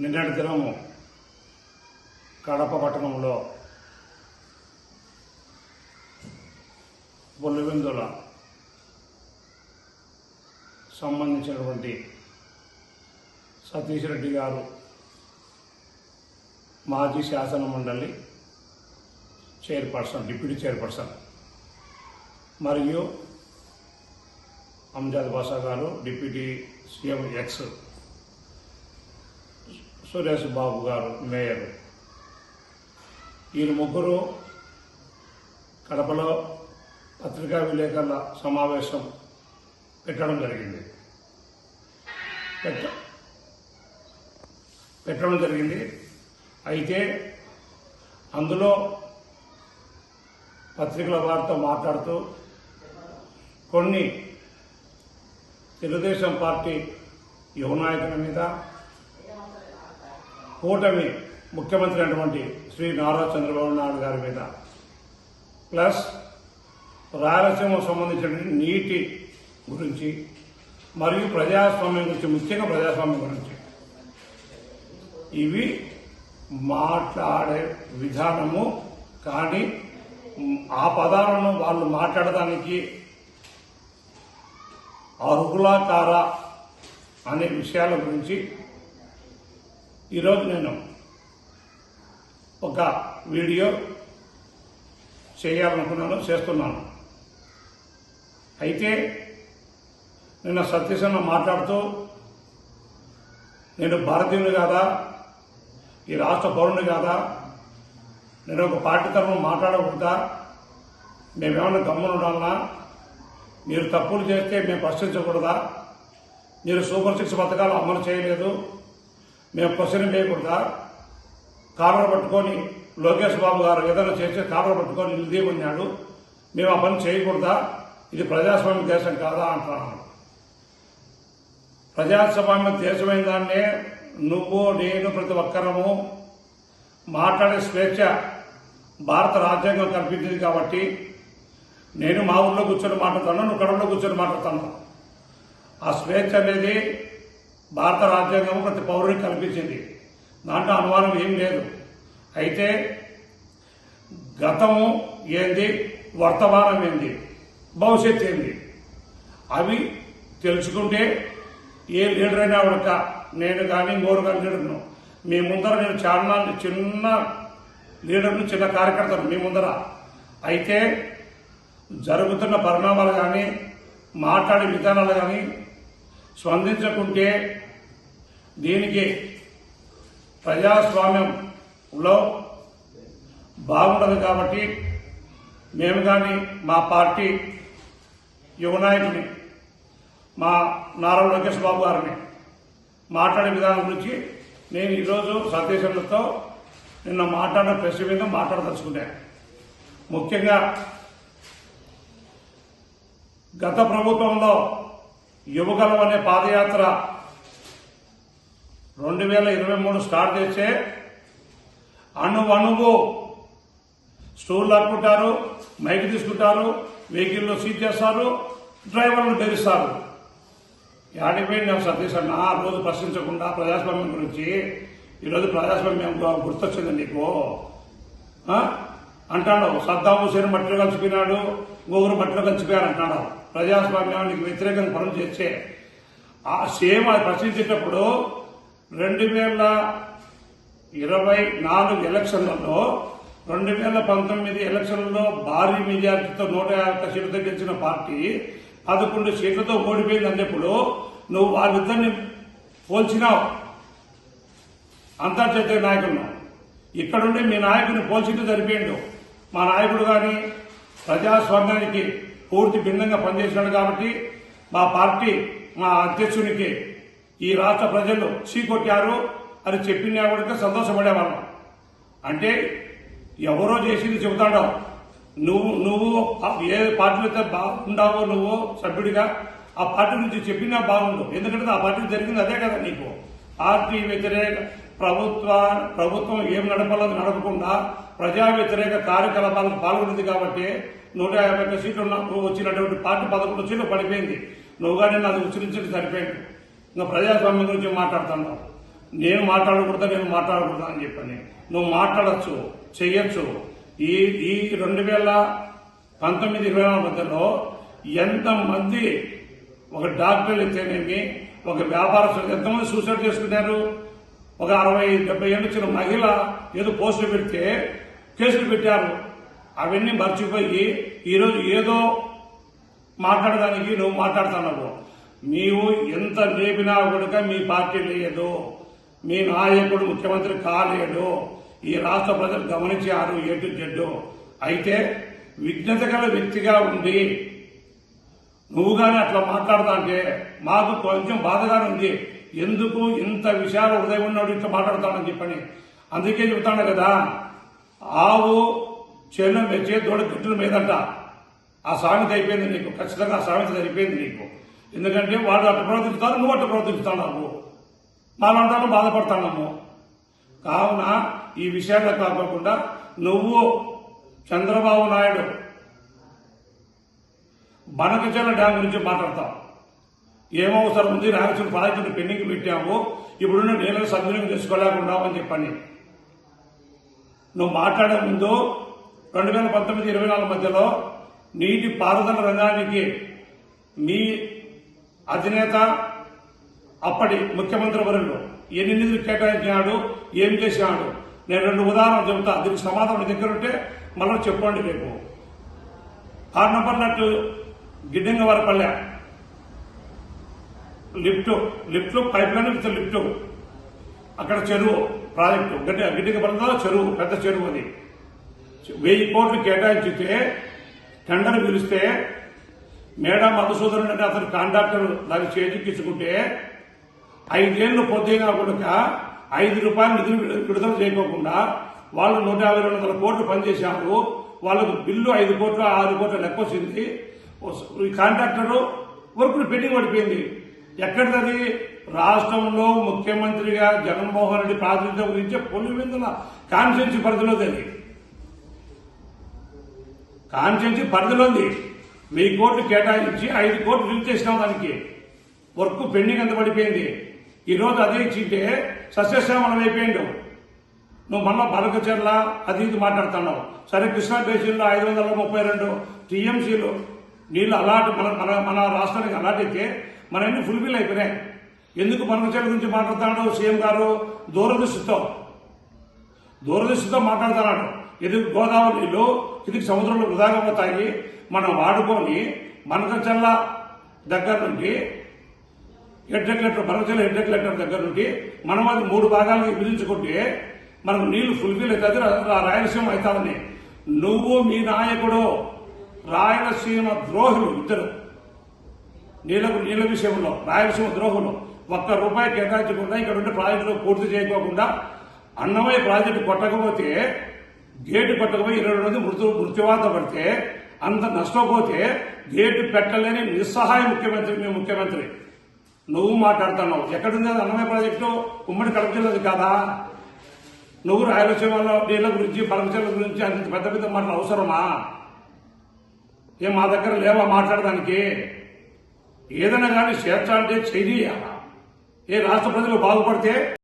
నిన్నటి దినము కడప పట్టణంలో బొల్లివిందుల సంబంధించినటువంటి సతీష్ రెడ్డి గారు మాజీ శాసన మండలి చైర్పర్సన్ డిప్యూటీ చైర్పర్సన్. మరియు అంజాద్ బాషా గారు deputy CM ex Suresh Babu గారు మేయర్. వీరు ముగ్గురు కడపలో పత్రికా విలేకరుల సమావేశం పెట్టడం జరిగింది. పెట్ట పెట్టడం జరిగింది. అయితే అందులో పత్రికల వారితో మాట్లాడుతూ కొన్ని తెలుగుదేశం పార్టీ యువ నాయకుల మీద కూటమి ముఖ్యమంత్రి అయినటువంటి శ్రీ నారా చంద్రబాబు నాయుడు గారి మీద. ప్లస్ రాయలసీమకు సంబంధించిన నీటి గురించి మరియు ప్రజాస్వామ్యం గురించి ముఖ్యంగా ప్రజాస్వామ్యం గురించి. ఇవి మాట్లాడే విధానము కానీ ఆ పదాలను వాళ్ళు మాట్లాడడానికి అర్హులాకార అనే విషయాల గురించి ఈరోజు నేను ఒక వీడియో చేయాలనుకున్నాను చేస్తున్నాను. అయితే నిన్న సతీశన్న మాట్లాడుతూ నేను భారతీయుని కాదా? ఈ రాష్ట్ర పౌరుని కాదా? నేను ఒక పార్టీ తరఫున మాట్లాడకూడదా? మేమేమైనా గమ్మున ఉండాలన్నా మీరు తప్పులు చేస్తే మేము ప్రశ్నించకూడదా? మీరు సూపర్ సిక్స్ పథకాలు అమలు చేయలేదు. మేము క్వశ్చన్ చేయకూడదా కాలర్ పట్టుకొని లోకేష్ బాబు గారు ఏదైనా చేస్తే కాలర్ పట్టుకొని నిలదీయమన్నాడు మేము ఆ పని చేయకూడదా? ఇది ప్రజాస్వామ్య దేశం కాదా అంటున్నాను. ప్రజాస్వామ్య దేశమైన దాన్నే నువ్వు నేను ప్రతి ఒక్కరము మాట్లాడే స్వేచ్ఛ భారత రాజ్యాంగం కల్పించింది కాబట్టి నేను మా ఊళ్ళో కూర్చొని మాట్లాడుతాను నువ్వు కడలో కూర్చొని మాట్లాడతాను. ఆ స్వేచ్ఛ అనేది భారత రాజ్యాంగం ప్రతి పౌరుని కల్పించింది. దాంట్లో అనుమానం ఏం లేదు. అయితే గతము ఏంది? వర్తమానం ఏంది? భవిష్యత్తు ఏంది? అవి తెలుసుకుంటే ఏ లీడర్ అయినా ఉడక నేను కానీ ఇంకోరు లీడర్ను మీ ముందర నేను చాలా చిన్న లీడర్ను చిన్న కార్యకర్తను మీ ముందర. అయితే జరుగుతున్న పరిణామాలు కానీ మాట్లాడే విధానాలు కానీ స్పందించకుంటే దీనికి ప్రజాస్వామ్యంలో బాగుండదు కాబట్టి మేము కానీ మా పార్టీ యువనాయకుని మా నారా లోకేష్ బాబు గారిని మాట్లాడే విధానం గురించి నేను ఈరోజు సతీశంతో నిన్న మాట్లాడిన ప్రెస్ మీద మాట్లాడదలుచుకున్నాను ముఖ్యంగా గత ప్రభుత్వంలో యువగలం అనే పాదయాత్ర రెండు వేల ఇరవై మూడు స్టార్ట్ చేస్తే అణు అణువు స్టోర్లు లాక్కుంటారు మైక్ తీసుకుంటారు వెహికల్లో సీట్ చేస్తారు డ్రైవర్లు బెదిరిస్తారు. యాడిపోయి నేను సతీష్ అన్న ఆ రోజు ప్రశ్నించకుండా ప్రజాస్వామ్యం గురించి. ఈరోజు ప్రజాస్వామ్యం గుర్తొచ్చింది నీకు? అంటాడు సద్దాం హుసేన్ మట్టిలో కలిసిపోయినాడు గోగురు మట్టిలో కలిసిపోయారు అంటాడు ప్రజాస్వామ్యానికి వ్యతిరేకంగా పనులు చేస్తే ఆ సేమ్ అది ప్రశ్నించేటప్పుడు రెండు వేల ఇరవై నాలుగు ఎలక్షన్లలో రెండు వేల పంతొమ్మిది ఎలక్షన్లలో భారీ మెజార్టీతో నూట యాభై సీట్లు తగ్గించిన పార్టీ పదకొండు సీట్లతో ఓడిపోయింది అన్నప్పుడు నువ్వు వాళ్ళిద్దరిని పోల్చినావు. అంతర్జాతీయ నాయకులను. ఇక్కడుండి మీ నాయకుని పోల్చింటూ సరిపోయిండు. మా నాయకుడు కానీ ప్రజాస్వామ్యానికి పూర్తి భిన్నంగా పనిచేసినాడు కాబట్టి మా పార్టీ మా అధ్యక్షునికి ఈ రాష్ట్ర ప్రజలు చీకొట్టారు అని చెప్పినా కూడా సంతోషపడేవాళ్ళం. అంటే ఎవరో చేసింది చెబుతాడో నువ్వు నువ్వు ఏ పార్టీలో అయితే బాగుండావో నువ్వు సభ్యుడిగా ఆ పార్టీ నుంచి చెప్పినా బాగుండు. ఎందుకంటే ఆ పార్టీ జరిగింది అదే కదా నీకు. పార్టీ వ్యతిరేక ప్రభుత్వ ప్రభుత్వం ఏం నడపాలో నడపకుండా ప్రజా వ్యతిరేక కార్యకలాపాలకు పాల్గొంది కాబట్టి నూట యాభై ఒక్క సీట్లు ఉన్న వచ్చినటువంటి పార్టీ పదకొండు సీట్లు పడిపోయింది. నువ్వు కానీ అది ఉచ్చరించడం సరిపోయింది. ఇంకా ప్రజాస్వామ్యం గురించి మాట్లాడుతున్నావు. నేను మాట్లాడకూడదా నేను మాట్లాడకూడదా అని చెప్పాను. నువ్వు మాట్లాడచ్చు చెయ్యొచ్చు. ఈ ఈ రెండు వేల పంతొమ్మిది ఇరవై నాలుగు మధ్యలో ఎంతమంది ఒక డాక్టర్లు అయితేనేమి ఒక వ్యాపారస్తులు ఎంతమంది సూసైడ్ చేసుకున్నారు? ఒక అరవై డెబ్బై ఏళ్ళు వచ్చిన మహిళ ఏదో పోస్టులు పెడితే కేసులు పెట్టారు. అవన్నీ మర్చిపోయి ఈరోజు ఏదో మాట్లాడడానికి నువ్వు మాట్లాడుతున్నావు. నీవు ఎంత లేపినా కూడా మీ పార్టీ లేదు మీ నాయకుడు ముఖ్యమంత్రి కాలేడు. ఈ రాష్ట్ర ప్రజలు గమనించారు ఎటు జడ్డు. అయితే విజ్ఞత గల వ్యక్తిగా ఉండి నువ్వు కానీ అట్లా మాట్లాడతా అంటే మాకు కొంచెం బాధగానే ఉంది. ఎందుకు ఇంత విషయాలు ఉదయం ఉన్నాడు ఇట్లా మాట్లాడతానని చెప్పని. అందుకే చెబుతాను కదా ఆవు చేను మెచ్చే దూడ మీద మీదంట. ఆ సామెత అయిపోయింది నీకు. ఖచ్చితంగా ఆ సామెత అయిపోయింది నీకు. ఎందుకంటే వాడు అట్టు ప్రవర్తిస్తాడు నువ్వు అట్టు ప్రవర్తిస్తున్నావు మాలంటాను బాధపడుతున్నాము. కావున ఈ విషయాల్లో కాకుండా నువ్వు చంద్రబాబు నాయుడు బనకచెల డ్యామ్ గురించి మాట్లాడతాం ఏమవసరం అవసరం ఉంది రాయలసీమ ప్రాజెక్టును పెండింగ్ పెట్టాము. ఇప్పుడున్న నీళ్ళని సద్వినియోగం ఉంటామని చెప్పండి. నువ్వు మాట్లాడే ముందు రెండు వేల పంతొమ్మిది ఇరవై నాలుగు మధ్యలో నీటి పారుదల రంగానికి మీ అధినేత అప్పటి ముఖ్యమంత్రి వరులు ఎన్ని నిధులు కేటాయించినాడు ఏం చేశాడు నేను రెండు ఉదాహరణలు చెబుతా. దీనికి సమాధానం దగ్గర ఉంటే మళ్ళీ చెప్పండి రేపు. కారణపడినట్టు గిడ్డంగ వరపల్లె. Lift lift pipe line with lift. అక్కడ చెరువు ప్రాజెక్టు. గడ్డి గిడ్డంగ పల్లెలో చెరువు పెద్ద చెరువు అది. వెయ్యి కోట్లు కేటాయించితే టెండర్ పిలిస్తే మేడా మధుసూదరుడు అంటే అతను కాంట్రాక్టర్ దాన్ని చేజిక్కించుకుంటే ఐదేళ్ళు పొద్దుగా కూడా ఐదు రూపాయలు నిధులు విడుదల చేయకోకుండా వాళ్ళు నూట యాభై రెండు వందల కోట్లు పనిచేశారు. వాళ్ళకు బిల్లు ఐదు కోట్లు ఆరు కోట్ల లెక్క వచ్చింది ఈ కాంట్రాక్టర్ వర్కులు పెండింగ్ పడిపోయింది. ఎక్కడిది రాష్ట్రంలో ముఖ్యమంత్రిగా జగన్మోహన్ రెడ్డి ప్రాతినిధ్యం గురించి పొలివిందుల కాన్స్టిట్యూన్సీ పరిధిలోది అది. కాన్స్టిట్యూన్సీ పరిధిలోంది. వెయ్యి కోట్లు కేటాయించి ఐదు కోట్లు రిలీజ్ చేసినాం దానికి. వర్క్ పెండింగ్ అంత పడిపోయింది. ఈ రోజు అదే ఇచ్చింటే సస్యశ్యామలం అయిపోయిండు. నువ్వు మళ్ళా బలకచర్ల అది ఇది మాట్లాడుతున్నావు. సరే కృష్ణా బేసిన్లో ఐదు వందల ముప్పై రెండు టీఎంసీలు నీళ్ళు అలాట్ మన మన మన రాష్ట్రానికి అలాటైతే మనన్నీ ఫుల్ఫిల్ అయిపోయినాయి. ఎందుకు బలకచర్ల గురించి మాట్లాడుతున్నాడు సీఎం గారు? దూరదృష్టితో. దూరదృష్టితో మాట్లాడుతున్నాడు. ఇది గోదావరి నీళ్ళు ఇది సముద్రంలో వృధాగా పోతాయి మనం వాడుకొని మనకచల్ల దగ్గర నుండి హెడ్రెక్లెటర్ బరకచల్ల హెడ్రెక్లెటర్ దగ్గర నుండి మనం అది మూడు భాగాలకు విభజించుకుంటే మనకు నీళ్ళు ఫుల్ఫిల్ అవుతుంది రాయలసీమ అవుతామని నువ్వు మీ నాయకుడు రాయలసీమ ద్రోహులు ఇద్దరు. నీళ్ళకు నీళ్ళ విషయంలో రాయలసీమ ద్రోహులు. ఒక్క రూపాయి కేటాయించకుండా ఇక్కడ ఉండే ప్రాజెక్టులు పూర్తి చేయకోకుండా అన్నమయ్య ప్రాజెక్టు కొట్టకపోతే గేటు కొట్టకపోయి ఇరవై రెండు మంది మృతు మృత్యువాత పడితే అంత నష్టపోతే గేటు పెట్టలేని నిస్సహాయ ముఖ్యమంత్రి మీ ముఖ్యమంత్రి. నువ్వు మాట్లాడుతున్నావు. ఎక్కడుంది అది అన్నమయ్య ప్రాజెక్టు? ఉమ్మడి కడప జిల్లాది కాదా? నువ్వు రాయలసీమలో నీళ్ళ గురించి పరమశీల గురించి అంత పెద్ద పెద్ద మాటలు అవసరమా? ఏం మా దగ్గర లేవా మాట్లాడడానికి? ఏదైనా కానీ స్వేచ్ఛ అంటే ఏ రాష్ట్ర ప్రజలు బాగుపడితే